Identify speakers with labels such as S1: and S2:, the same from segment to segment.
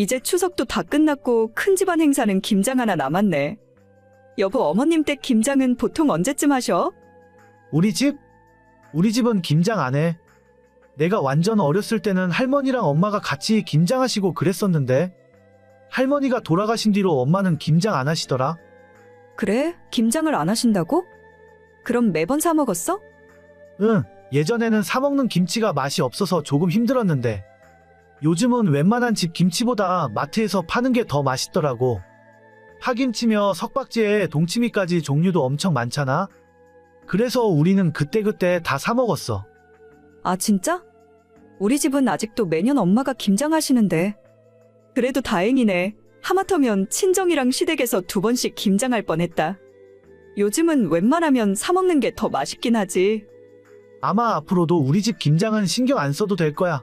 S1: 이제 추석도 다 끝났고 큰 집안 행사는 김장 하나 남았네. 여보, 어머님 댁 김장은 보통 언제쯤 하셔?
S2: 우리 집? 우리 집은 김장 안 해. 내가 완전 어렸을 때는 할머니랑 엄마가 같이 김장하시고 그랬었는데, 할머니가 돌아가신 뒤로 엄마는 김장 안 하시더라.
S1: 그래? 김장을 안 하신다고? 그럼 매번 사 먹었어?
S2: 응, 예전에는 사 먹는 김치가 맛이 없어서 조금 힘들었는데, 요즘은 웬만한 집 김치보다 마트에서 파는 게 더 맛있더라고. 파김치며 석박지에 동치미까지 종류도 엄청 많잖아. 그래서 우리는 그때그때 다 사 먹었어.
S1: 아, 진짜? 우리 집은 아직도 매년 엄마가 김장하시는데. 그래도 다행이네. 하마터면 친정이랑 시댁에서 두 번씩 김장할 뻔했다. 요즘은 웬만하면 사 먹는 게 더 맛있긴 하지.
S2: 아마 앞으로도 우리 집 김장은 신경 안 써도 될 거야.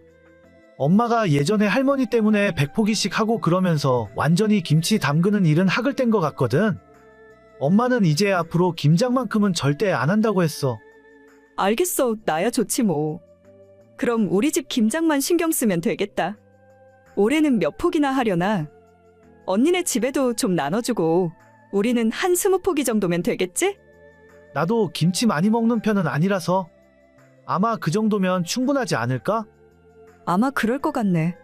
S2: 엄마가 예전에 할머니 때문에 백포기씩 하고 그러면서 완전히 김치 담그는 일은 학을 뗀 것 같거든. 엄마는 이제 앞으로 김장만큼은 절대 안 한다고 했어.
S1: 알겠어. 나야 좋지 뭐. 그럼 우리 집 김장만 신경 쓰면 되겠다. 올해는 몇 포기나 하려나? 언니네 집에도 좀 나눠주고, 우리는 한 스무 포기 정도면 되겠지?
S2: 나도 김치 많이 먹는 편은 아니라서 아마 그 정도면 충분하지 않을까?
S1: 아마 그럴 것 같네.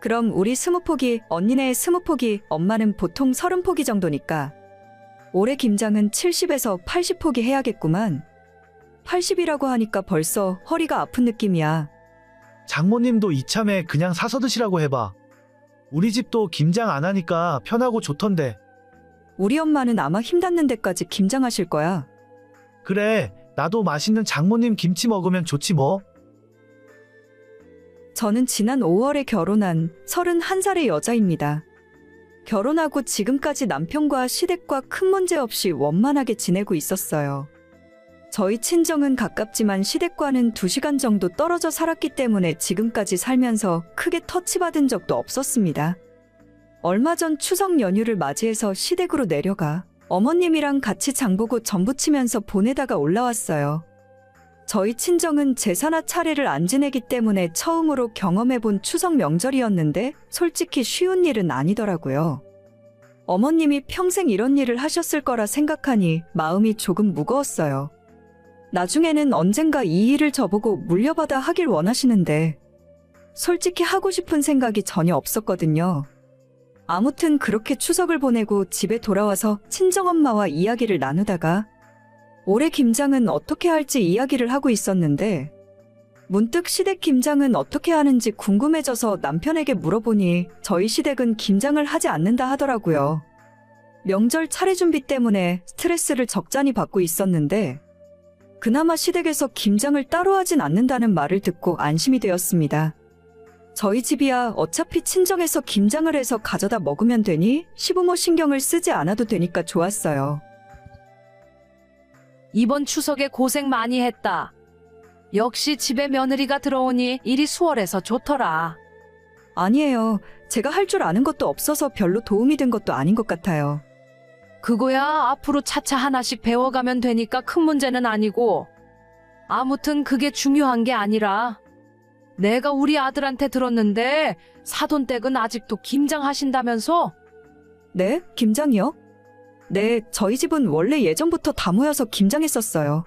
S1: 그럼 우리 스무 포기, 언니네 스무 포기, 엄마는 보통 서른 포기 정도니까. 올해 김장은 70에서 80 포기 해야겠구만. 80이라고 하니까 벌써 허리가 아픈 느낌이야.
S2: 장모님도 이참에 그냥 사서 드시라고 해봐. 우리 집도 김장 안 하니까 편하고 좋던데.
S1: 우리 엄마는 아마 힘닿는 데까지 김장하실 거야.
S2: 그래, 나도 맛있는 장모님 김치 먹으면 좋지 뭐.
S1: 저는 지난 5월에 결혼한 31살의 여자입니다. 결혼하고 지금까지 남편과 시댁과 큰 문제 없이 원만하게 지내고 있었어요. 저희 친정은 가깝지만 시댁과는 2시간 정도 떨어져 살았기 때문에 지금까지 살면서 크게 터치받은 적도 없었습니다. 얼마 전 추석 연휴를 맞이해서 시댁으로 내려가 어머님이랑 같이 장보고 전부 치면서 보내다가 올라왔어요. 저희 친정은 제사나 차례를 안 지내기 때문에 처음으로 경험해본 추석 명절이었는데 솔직히 쉬운 일은 아니더라고요. 어머님이 평생 이런 일을 하셨을 거라 생각하니 마음이 조금 무거웠어요. 나중에는 언젠가 이 일을 저보고 물려받아 하길 원하시는데 솔직히 하고 싶은 생각이 전혀 없었거든요. 아무튼 그렇게 추석을 보내고 집에 돌아와서 친정엄마와 이야기를 나누다가 올해 김장은 어떻게 할지 이야기를 하고 있었는데 문득 시댁 김장은 어떻게 하는지 궁금해져서 남편에게 물어보니 저희 시댁은 김장을 하지 않는다 하더라고요. 명절 차례 준비 때문에 스트레스를 적잖이 받고 있었는데 그나마 시댁에서 김장을 따로 하진 않는다는 말을 듣고 안심이 되었습니다. 저희 집이야 어차피 친정에서 김장을 해서 가져다 먹으면 되니 시부모 신경을 쓰지 않아도 되니까 좋았어요.
S3: 이번 추석에 고생 많이 했다. 역시 집에 며느리가 들어오니 일이 수월해서 좋더라.
S1: 아니에요. 제가 할 줄 아는 것도 없어서 별로 도움이 된 것도 아닌 것 같아요.
S3: 그거야 앞으로 차차 하나씩 배워가면 되니까 큰 문제는 아니고. 아무튼 그게 중요한 게 아니라. 내가 우리 아들한테 들었는데 사돈댁은 아직도 김장하신다면서?
S1: 네? 김장이요? 네, 저희 집은 원래 예전부터 다 모여서 김장했었어요.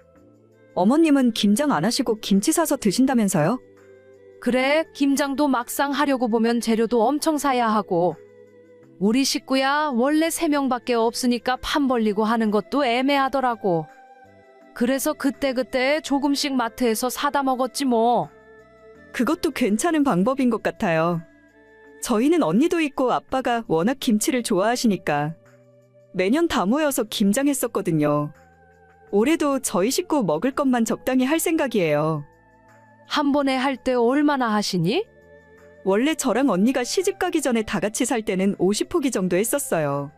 S1: 어머님은 김장 안 하시고 김치 사서 드신다면서요?
S3: 그래, 김장도 막상 하려고 보면 재료도 엄청 사야 하고. 우리 식구야 원래 세명밖에 없으니까 판 벌리고 하는 것도 애매하더라고. 그래서 그때그때 조금씩 마트에서 사다 먹었지 뭐.
S1: 그것도 괜찮은 방법인 것 같아요. 저희는 언니도 있고 아빠가 워낙 김치를 좋아하시니까 매년 다 모여서 김장했었거든요. 올해도 저희 식구 먹을 것만 적당히 할 생각이에요.
S3: 한 번에 할 때 얼마나 하시니?
S1: 원래 저랑 언니가 시집 가기 전에 다 같이 살 때는 50포기 정도 했었어요.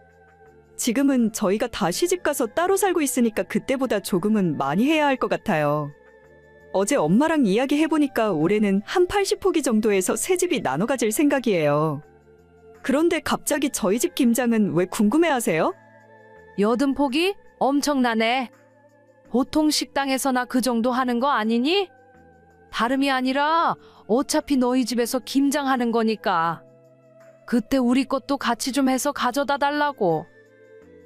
S1: 지금은 저희가 다 시집 가서 따로 살고 있으니까 그때보다 조금은 많이 해야 할 것 같아요. 어제 엄마랑 이야기 해보니까 올해는 한 80포기 정도에서 새 집이 나눠 가질 생각이에요. 그런데 갑자기 저희 집 김장은 왜 궁금해 하세요?
S3: 여든 포기? 엄청나네. 보통 식당에서나 그 정도 하는 거 아니니? 다름이 아니라 어차피 너희 집에서 김장하는 거니까. 그때 우리 것도 같이 좀 해서 가져다 달라고.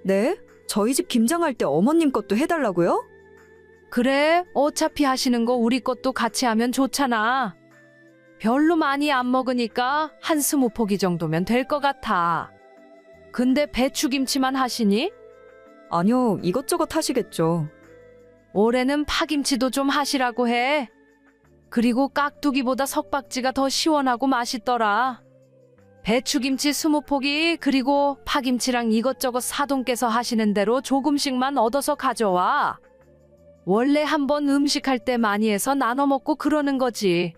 S1: 네? 저희 집 김장할 때 어머님 것도 해달라고요?
S3: 그래, 어차피 하시는 거 우리 것도 같이 하면 좋잖아. 별로 많이 안 먹으니까 한 스무 포기 정도면 될 것 같아. 근데 배추김치만 하시니?
S1: 아니요, 이것저것 하시겠죠.
S3: 올해는 파김치도 좀 하시라고 해. 그리고 깍두기보다 석박지가 더 시원하고 맛있더라. 배추김치 스무 포기, 그리고 파김치랑 이것저것 사돈께서 하시는 대로 조금씩만 얻어서 가져와. 원래 한번 음식할 때 많이 해서 나눠 먹고 그러는 거지.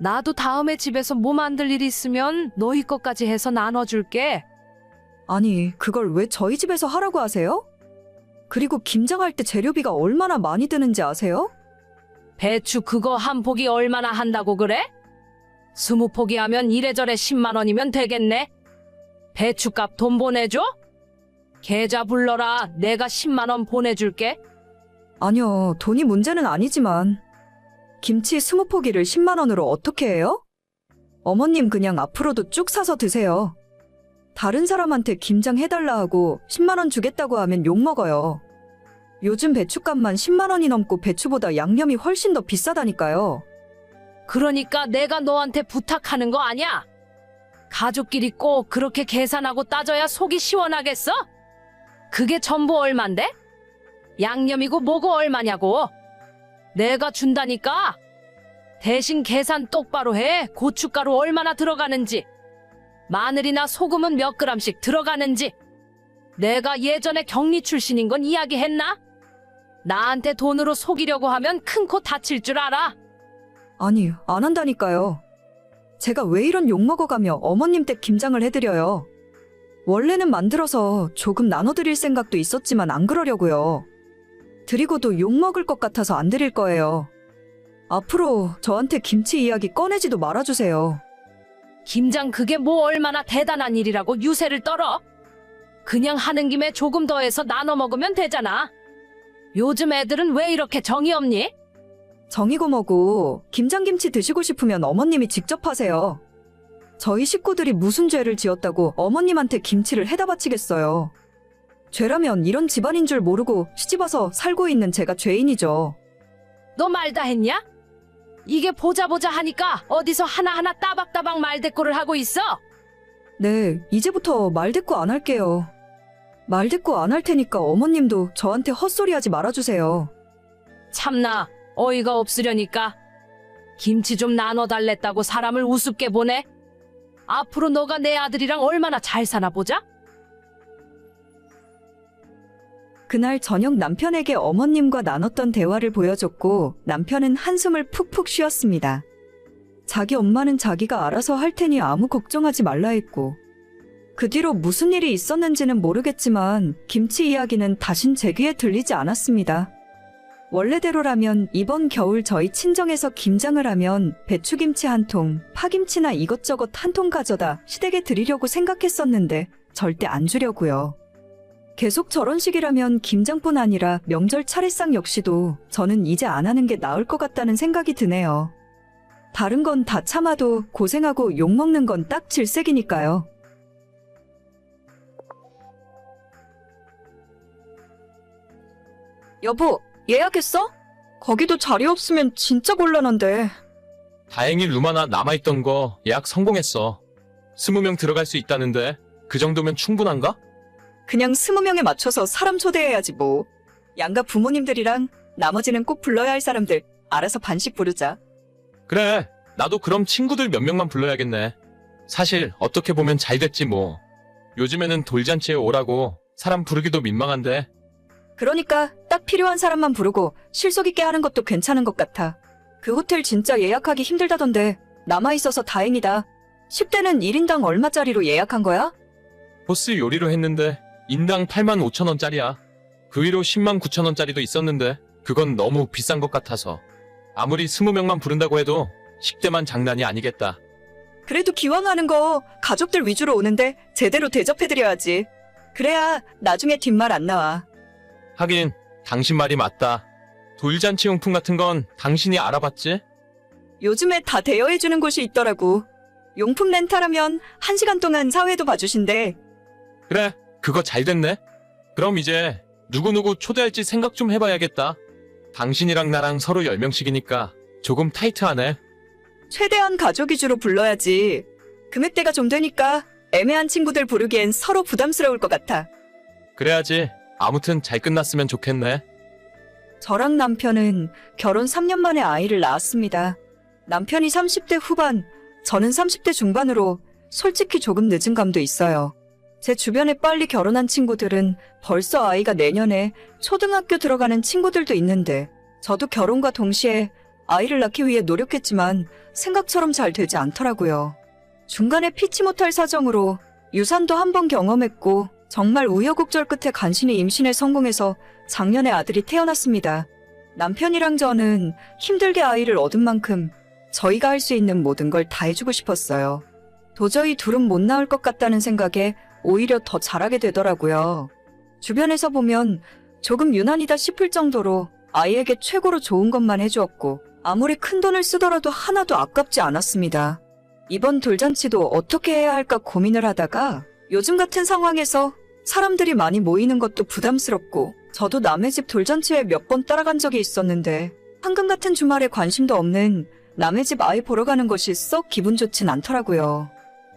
S3: 나도 다음에 집에서 뭐 만들 일 있으면 너희 것까지 해서 나눠줄게.
S1: 아니, 그걸 왜 저희 집에서 하라고 하세요? 그리고 김장할 때 재료비가 얼마나 많이 드는지 아세요?
S3: 배추 그거 한 포기 얼마나 한다고 그래? 스무 포기 하면 이래저래 10만 원이면 되겠네. 배추값 돈 보내줘? 계좌 불러라. 내가 10만 원 보내줄게.
S1: 아니요, 돈이 문제는 아니지만. 김치 스무 포기를 10만 원으로 어떻게 해요? 어머님 그냥 앞으로도 쭉 사서 드세요. 다른 사람한테 김장 해달라 하고 10만원 주겠다고 하면 욕먹어요. 요즘 배추값만 10만원이 넘고 배추보다 양념이 훨씬 더 비싸다니까요.
S3: 그러니까 내가 너한테 부탁하는 거 아니야? 가족끼리 꼭 그렇게 계산하고 따져야 속이 시원하겠어? 그게 전부 얼만데? 양념이고 뭐고 얼마냐고? 내가 준다니까? 대신 계산 똑바로 해. 고춧가루 얼마나 들어가는지. 마늘이나 소금은 몇 그램씩 들어가는지. 내가 예전에 격리 출신인 건 이야기했나? 나한테 돈으로 속이려고 하면 큰 코 다칠 줄 알아.
S1: 아니, 안 한다니까요. 제가 왜 이런 욕먹어가며 어머님 댁 김장을 해드려요. 원래는 만들어서 조금 나눠드릴 생각도 있었지만 안 그러려고요. 드리고도 욕먹을 것 같아서 안 드릴 거예요. 앞으로 저한테 김치 이야기 꺼내지도 말아주세요.
S3: 김장 그게 뭐 얼마나 대단한 일이라고 유세를 떨어? 그냥 하는 김에 조금 더 해서 나눠 먹으면 되잖아. 요즘 애들은 왜 이렇게 정이 없니?
S1: 정이고 뭐고 김장김치 드시고 싶으면 어머님이 직접 하세요. 저희 식구들이 무슨 죄를 지었다고 어머님한테 김치를 해다 바치겠어요. 죄라면 이런 집안인 줄 모르고 시집와서 살고 있는 제가 죄인이죠.
S3: 너 말 다 했냐? 이게 보자 보자 하니까 어디서 하나하나 따박따박 말대꾸를 하고 있어?
S1: 네, 이제부터 말대꾸 안 할게요. 말대꾸 안 할 테니까 어머님도 저한테 헛소리 하지 말아주세요.
S3: 참나 어이가 없으려니까 김치 좀 나눠 달랬다고 사람을 우습게 보내? 앞으로 너가 내 아들이랑 얼마나 잘 사나 보자?
S1: 그날 저녁 남편에게 어머님과 나눴던 대화를 보여줬고 남편은 한숨을 푹푹 쉬었습니다. 자기 엄마는 자기가 알아서 할 테니 아무 걱정하지 말라 했고 그 뒤로 무슨 일이 있었는지는 모르겠지만 김치 이야기는 다신 제 귀에 들리지 않았습니다. 원래대로라면 이번 겨울 저희 친정에서 김장을 하면 배추김치 한 통, 파김치나 이것저것 한 통 가져다 시댁에 드리려고 생각했었는데 절대 안 주려고요. 계속 저런 식이라면 김장뿐 아니라 명절 차례상 역시도 저는 이제 안 하는 게 나을 것 같다는 생각이 드네요. 다른 건 다 참아도 고생하고 욕먹는 건 딱 질색이니까요. 여보, 예약했어? 거기도 자리 없으면 진짜 곤란한데.
S4: 다행히 루마나 남아있던 거 예약 성공했어. 20명 들어갈 수 있다는데 그 정도면 충분한가?
S1: 그냥 스무 명에 맞춰서 사람 초대해야지 뭐. 양가 부모님들이랑 나머지는 꼭 불러야 할 사람들 알아서 반씩 부르자.
S4: 그래, 나도 그럼 친구들 몇 명만 불러야겠네. 사실 어떻게 보면 잘 됐지 뭐. 요즘에는 돌잔치에 오라고 사람 부르기도 민망한데
S1: 그러니까 딱 필요한 사람만 부르고 실속 있게 하는 것도 괜찮은 것 같아. 그 호텔 진짜 예약하기 힘들다던데 남아있어서 다행이다. 10대는 1인당 얼마짜리로 예약한 거야?
S4: 보스 요리로 했는데 인당 8만 5천 원짜리야. 그 위로 10만 9천 원짜리도 있었는데 그건 너무 비싼 것 같아서 아무리 20명만 부른다고 해도 10대만 장난이 아니겠다.
S1: 그래도 기왕 하는 거 가족들 위주로 오는데 제대로 대접해드려야지. 그래야 나중에 뒷말 안 나와.
S4: 하긴 당신 말이 맞다. 돌잔치 용품 같은 건 당신이 알아봤지?
S1: 요즘에 다 대여해주는 곳이 있더라고. 용품 렌탈하면 1시간 동안 사회도 봐주신대.
S4: 그래, 그거 잘 됐네. 그럼 이제 누구누구 초대할지 생각 좀 해봐야겠다. 당신이랑 나랑 서로 10명씩이니까 조금 타이트하네.
S1: 최대한 가족 위주로 불러야지. 금액대가 좀 되니까 애매한 친구들 부르기엔 서로 부담스러울 것 같아.
S4: 그래야지. 아무튼 잘 끝났으면 좋겠네.
S1: 저랑 남편은 결혼 3년 만에 아이를 낳았습니다. 남편이 30대 후반, 저는 30대 중반으로 솔직히 조금 늦은 감도 있어요. 제 주변에 빨리 결혼한 친구들은 벌써 아이가 내년에 초등학교 들어가는 친구들도 있는데 저도 결혼과 동시에 아이를 낳기 위해 노력했지만 생각처럼 잘 되지 않더라고요. 중간에 피치 못할 사정으로 유산도 한 번 경험했고 정말 우여곡절 끝에 간신히 임신에 성공해서 작년에 아들이 태어났습니다. 남편이랑 저는 힘들게 아이를 얻은 만큼 저희가 할 수 있는 모든 걸 다 해주고 싶었어요. 도저히 둘은 못 낳을 것 같다는 생각에 오히려 더 잘하게 되더라고요. 주변에서 보면 조금 유난이다 싶을 정도로 아이에게 최고로 좋은 것만 해주었고 아무리 큰 돈을 쓰더라도 하나도 아깝지 않았습니다. 이번 돌잔치도 어떻게 해야 할까 고민을 하다가 요즘 같은 상황에서 사람들이 많이 모이는 것도 부담스럽고 저도 남의 집 돌잔치에 몇 번 따라간 적이 있었는데 황금 같은 주말에 관심도 없는 남의 집 아이 보러 가는 것이 썩 기분 좋진 않더라고요.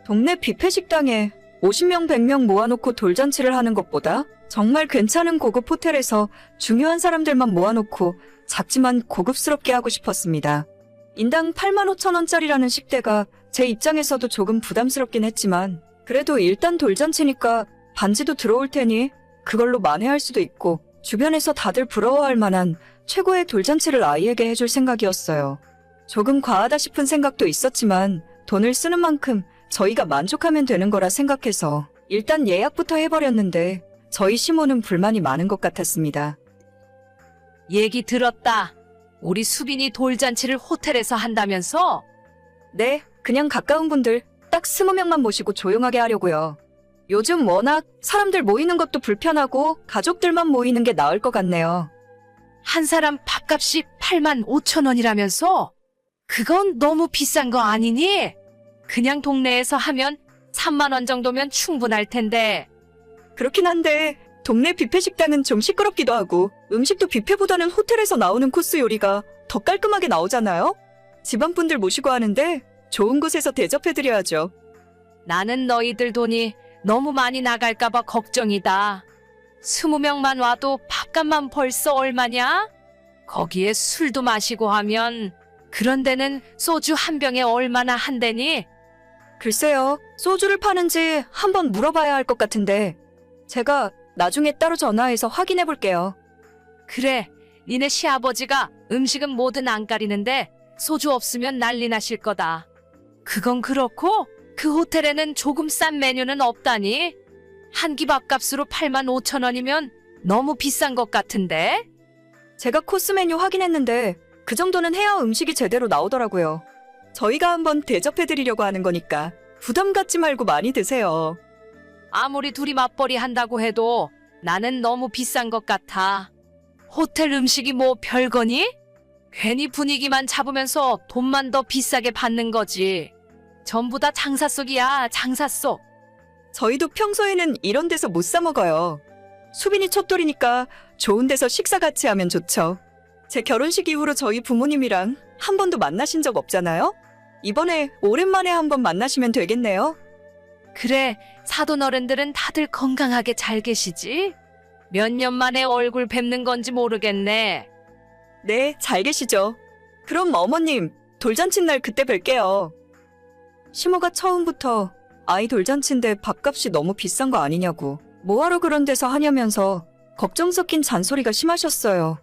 S1: 동네 뷔페 식당에 50명 100명 모아놓고 돌잔치를 하는 것보다 정말 괜찮은 고급 호텔에서 중요한 사람들만 모아놓고 작지만 고급스럽게 하고 싶었습니다. 인당 8만 5천 원짜리라는 식대가 제 입장에서도 조금 부담스럽긴 했지만 그래도 일단 돌잔치니까 반지도 들어올 테니 그걸로 만회할 수도 있고 주변에서 다들 부러워할 만한 최고의 돌잔치를 아이에게 해줄 생각이었어요. 조금 과하다 싶은 생각도 있었지만 돈을 쓰는 만큼 저희가 만족하면 되는 거라 생각해서 일단 예약부터 해버렸는데 저희 시모는 불만이 많은 것 같았습니다.
S3: 얘기 들었다. 우리 수빈이 돌잔치를 호텔에서 한다면서?
S1: 네, 그냥 가까운 분들 딱 스무 명만 모시고 조용하게 하려고요. 요즘 워낙 사람들 모이는 것도 불편하고 가족들만 모이는 게 나을 것 같네요.
S3: 한 사람 밥값이 8만 5천 원이라면서? 그건 너무 비싼 거 아니니? 그냥 동네에서 하면 3만 원 정도면 충분할 텐데.
S1: 그렇긴 한데 동네 뷔페 식당은 좀 시끄럽기도 하고 음식도 뷔페보다는 호텔에서 나오는 코스 요리가 더 깔끔하게 나오잖아요. 집안 분들 모시고 하는데 좋은 곳에서 대접해드려야죠.
S3: 나는 너희들 돈이 너무 많이 나갈까봐 걱정이다. 스무 명만 와도 밥값만 벌써 얼마냐? 거기에 술도 마시고 하면 그런 데는 소주 한 병에 얼마나 한대니?
S1: 글쎄요, 소주를 파는지 한번 물어봐야 할 것 같은데 제가 나중에 따로 전화해서 확인해 볼게요.
S3: 그래, 니네 시아버지가 음식은 뭐든 안 가리는데 소주 없으면 난리 나실 거다. 그건 그렇고 그 호텔에는 조금 싼 메뉴는 없다니? 한 끼 밥값으로 8만 5천 원이면 너무 비싼 것 같은데?
S1: 제가 코스 메뉴 확인했는데 그 정도는 해야 음식이 제대로 나오더라고요. 저희가 한번 대접해드리려고 하는 거니까 부담 갖지 말고 많이 드세요.
S3: 아무리 둘이 맞벌이 한다고 해도 나는 너무 비싼 것 같아. 호텔 음식이 뭐 별거니? 괜히 분위기만 잡으면서 돈만 더 비싸게 받는 거지. 전부 다 장사 속이야, 장사 속.
S1: 저희도 평소에는 이런 데서 못 사 먹어요. 수빈이 첫돌이니까 좋은 데서 식사 같이 하면 좋죠. 제 결혼식 이후로 저희 부모님이랑 한 번도 만나신 적 없잖아요? 이번에 오랜만에 한번 만나시면 되겠네요.
S3: 그래, 사돈 어른들은 다들 건강하게 잘 계시지? 몇 년 만에 얼굴 뵙는 건지 모르겠네.
S1: 네, 잘 계시죠? 그럼 어머님, 돌잔치 날 그때 뵐게요. 시모가 처음부터 아이 돌잔치인데 밥값이 너무 비싼 거 아니냐고 뭐하러 그런 데서 하냐면서 걱정 섞인 잔소리가 심하셨어요.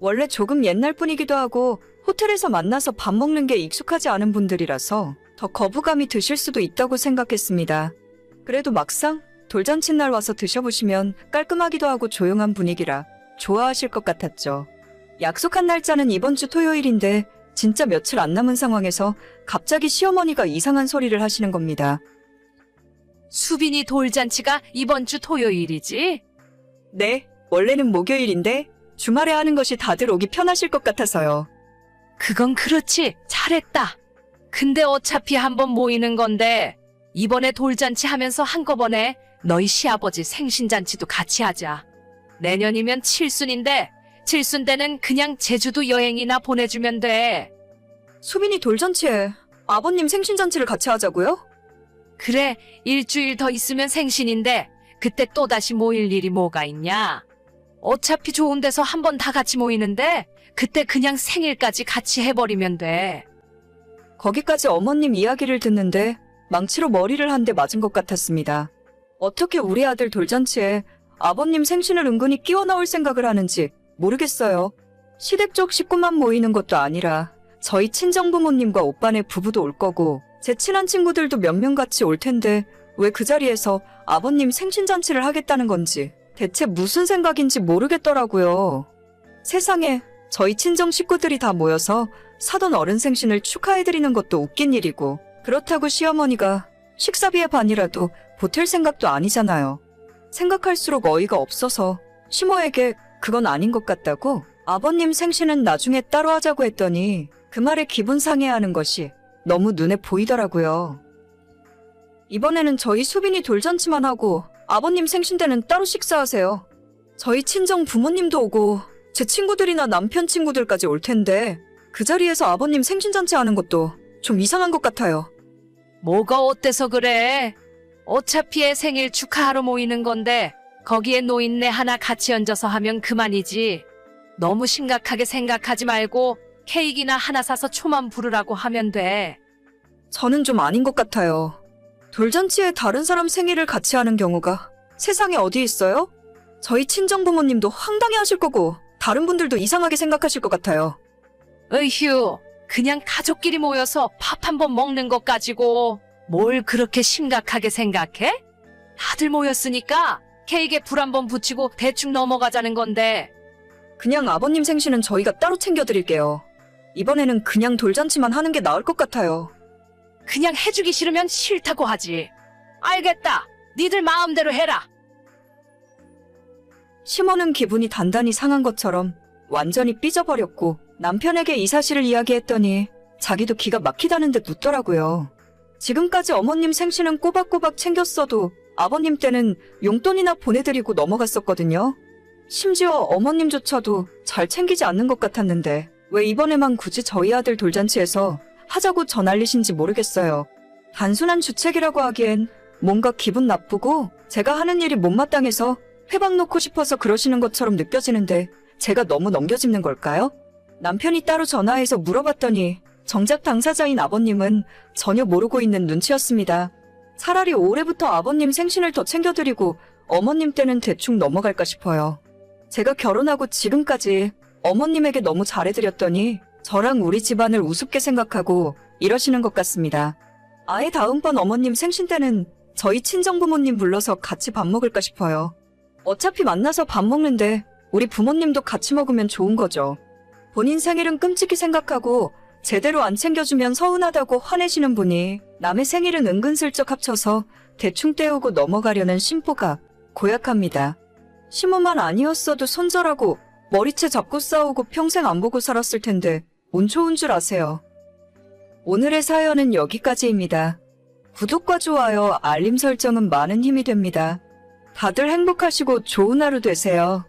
S1: 원래 조금 옛날 분이기도 하고 호텔에서 만나서 밥 먹는 게 익숙하지 않은 분들이라서 더 거부감이 드실 수도 있다고 생각했습니다. 그래도 막상 돌잔치 날 와서 드셔보시면 깔끔하기도 하고 조용한 분위기라 좋아하실 것 같았죠. 약속한 날짜는 이번 주 토요일인데 진짜 며칠 안 남은 상황에서 갑자기 시어머니가 이상한 소리를 하시는 겁니다.
S3: 수빈이 돌잔치가 이번 주 토요일이지?
S1: 네, 원래는 목요일인데 주말에 하는 것이 다들 오기 편하실 것 같아서요.
S3: 그건 그렇지. 잘했다. 근데 어차피 한번 모이는 건데 이번에 돌잔치 하면서 한꺼번에 너희 시아버지 생신잔치도 같이 하자. 내년이면 칠순인데 칠순 때는 그냥 제주도 여행이나 보내주면 돼.
S1: 수빈이 돌잔치에 아버님 생신잔치를 같이 하자고요?
S3: 그래, 일주일 더 있으면 생신인데 그때 또다시 모일 일이 뭐가 있냐? 어차피 좋은 데서 한번 다 같이 모이는데 그때 그냥 생일까지 같이 해버리면 돼.
S1: 거기까지 어머님 이야기를 듣는데 망치로 머리를 한 대 맞은 것 같았습니다. 어떻게 우리 아들 돌잔치에 아버님 생신을 은근히 끼워 넣을 생각을 하는지 모르겠어요. 시댁 쪽 식구만 모이는 것도 아니라 저희 친정 부모님과 오빠네 부부도 올 거고 제 친한 친구들도 몇 명 같이 올 텐데 왜 그 자리에서 아버님 생신 잔치를 하겠다는 건지 대체 무슨 생각인지 모르겠더라고요. 세상에 저희 친정 식구들이 다 모여서 사돈 어른 생신을 축하해드리는 것도 웃긴 일이고 그렇다고 시어머니가 식사비의 반이라도 보탤 생각도 아니잖아요. 생각할수록 어이가 없어서 시모에게 그건 아닌 것 같다고 아버님 생신은 나중에 따로 하자고 했더니 그 말에 기분 상해하는 것이 너무 눈에 보이더라고요. 이번에는 저희 수빈이 돌잔치만 하고 아버님 생신 때는 따로 식사하세요. 저희 친정 부모님도 오고 제 친구들이나 남편 친구들까지 올 텐데 그 자리에서 아버님 생신잔치 하는 것도 좀 이상한 것 같아요.
S3: 뭐가 어때서 그래? 어차피 애 생일 축하하러 모이는 건데 거기에 노인네 하나 같이 얹어서 하면 그만이지. 너무 심각하게 생각하지 말고 케이크나 하나 사서 초만 부르라고 하면 돼.
S1: 저는 좀 아닌 것 같아요. 돌잔치에 다른 사람 생일을 같이 하는 경우가 세상에 어디 있어요? 저희 친정 부모님도 황당해 하실 거고 다른 분들도 이상하게 생각하실 것 같아요.
S3: 으휴, 그냥 가족끼리 모여서 밥 한 번 먹는 것 가지고 뭘 그렇게 심각하게 생각해? 다들 모였으니까 케이크에 불 한 번 붙이고 대충 넘어가자는 건데
S1: 그냥 아버님 생신은 저희가 따로 챙겨드릴게요. 이번에는 그냥 돌잔치만 하는 게 나을 것 같아요.
S3: 그냥 해주기 싫으면 싫다고 하지. 알겠다. 니들 마음대로 해라.
S1: 시모는 기분이 단단히 상한 것처럼 완전히 삐져버렸고 남편에게 이 사실을 이야기했더니 자기도 기가 막히다는 듯 묻더라고요. 지금까지 어머님 생신은 꼬박꼬박 챙겼어도 아버님 때는 용돈이나 보내드리고 넘어갔었거든요. 심지어 어머님조차도 잘 챙기지 않는 것 같았는데 왜 이번에만 굳이 저희 아들 돌잔치에서 하자고 전알리신지 모르겠어요. 단순한 주책이라고 하기엔 뭔가 기분 나쁘고 제가 하는 일이 못마땅해서 회방 놓고 싶어서 그러시는 것처럼 느껴지는데 제가 너무 넘겨짚는 걸까요? 남편이 따로 전화해서 물어봤더니 정작 당사자인 아버님은 전혀 모르고 있는 눈치였습니다. 차라리 올해부터 아버님 생신을 더 챙겨드리고 어머님 때는 대충 넘어갈까 싶어요. 제가 결혼하고 지금까지 어머님에게 너무 잘해드렸더니 저랑 우리 집안을 우습게 생각하고 이러시는 것 같습니다. 아예 다음번 어머님 생신 때는 저희 친정부모님 불러서 같이 밥 먹을까 싶어요. 어차피 만나서 밥 먹는데 우리 부모님도 같이 먹으면 좋은 거죠. 본인 생일은 끔찍히 생각하고 제대로 안 챙겨주면 서운하다고 화내시는 분이 남의 생일은 은근슬쩍 합쳐서 대충 때우고 넘어가려는 심보가 고약합니다. 시모만 아니었어도 손절하고 머리채 잡고 싸우고 평생 안 보고 살았을 텐데 운 좋은 줄 아세요. 오늘의 사연은 여기까지입니다. 구독과 좋아요, 알림 설정은 많은 힘이 됩니다. 다들 행복하시고 좋은 하루 되세요.